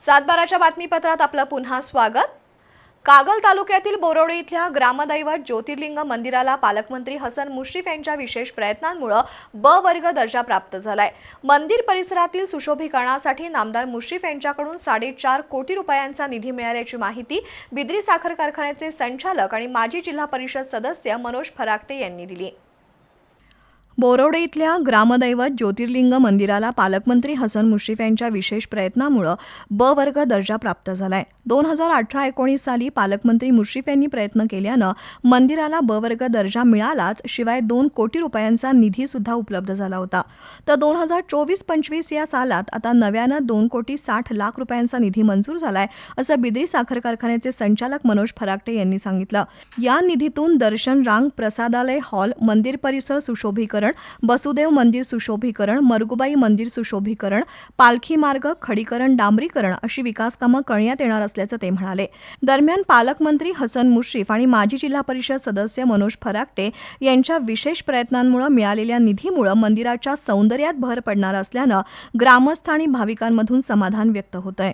सातबाराच्या बातमीपत्रात आपलं पुन्हा स्वागत. कागल तालुक्यातील बोरवडे इथल्या ग्रामदैवत ज्योतिर्लिंग मंदिराला पालकमंत्री हसन मुश्रीफ यांच्या विशेष प्रयत्नांमुळे ब वर्ग दर्जा प्राप्त झालाय. मंदिर परिसरातील सुशोभीकरणासाठी नामदार मुश्रीफ यांच्याकडून साडेचार कोटी रुपयांचा निधी मिळाल्याची माहिती बिद्री साखर कारखान्याचे संचालक आणि माजी जिल्हा परिषद सदस्य मनोज फराकटे यांनी दिली. बोरवडे इथल्या ग्रामदैवत ज्योतिर्लिंग मंदिराला पालकमंत्री हसन मुश्रीफ यांच्या विशेष प्रयत्नामुळं ब वर्ग दर्जा प्राप्त झालाय. दोन हजार अठरा एकोणीस साली पालकमंत्री मुश्रीफ यांनी प्रयत्न केल्यानं मंदिराला ब वर्ग दर्जा मिळालाच शिवाय दोन कोटी रुपयांचा निधी सुद्धा उपलब्ध झाला होता. तर दोन हजार चोवीस पंचवीस या सालात आता नव्यानं दोन कोटी साठ लाख रुपयांचा निधी मंजूर झालाय असं बिद्री साखर कारखान्याचे संचालक मनोज फराकटे यांनी सांगितलं. या निधीतून दर्शन रांग प्रसादालय हॉल मंदिर परिसर सुशोभीकरण बसुदेव मंदिर सुशोभीकरण मरगुबाई मंदिर सुशोभीकरण पालखी मार्ग खडीकरण डांबरीकरण अशी विकासकामं करण्यात येणार असल्याचं ते म्हणाले. दरम्यान पालकमंत्री हसन मुश्रीफ आणि माजी जिल्हा परिषद सदस्य मनोज फराकटे यांच्या विशेष प्रयत्नांमुळे मिळालेल्या निधीमुळे मंदिराच्या सौंदर्यात भर पडणार असल्यानं ग्रामस्थ आणि भाविकांमधून समाधान व्यक्त होत आहे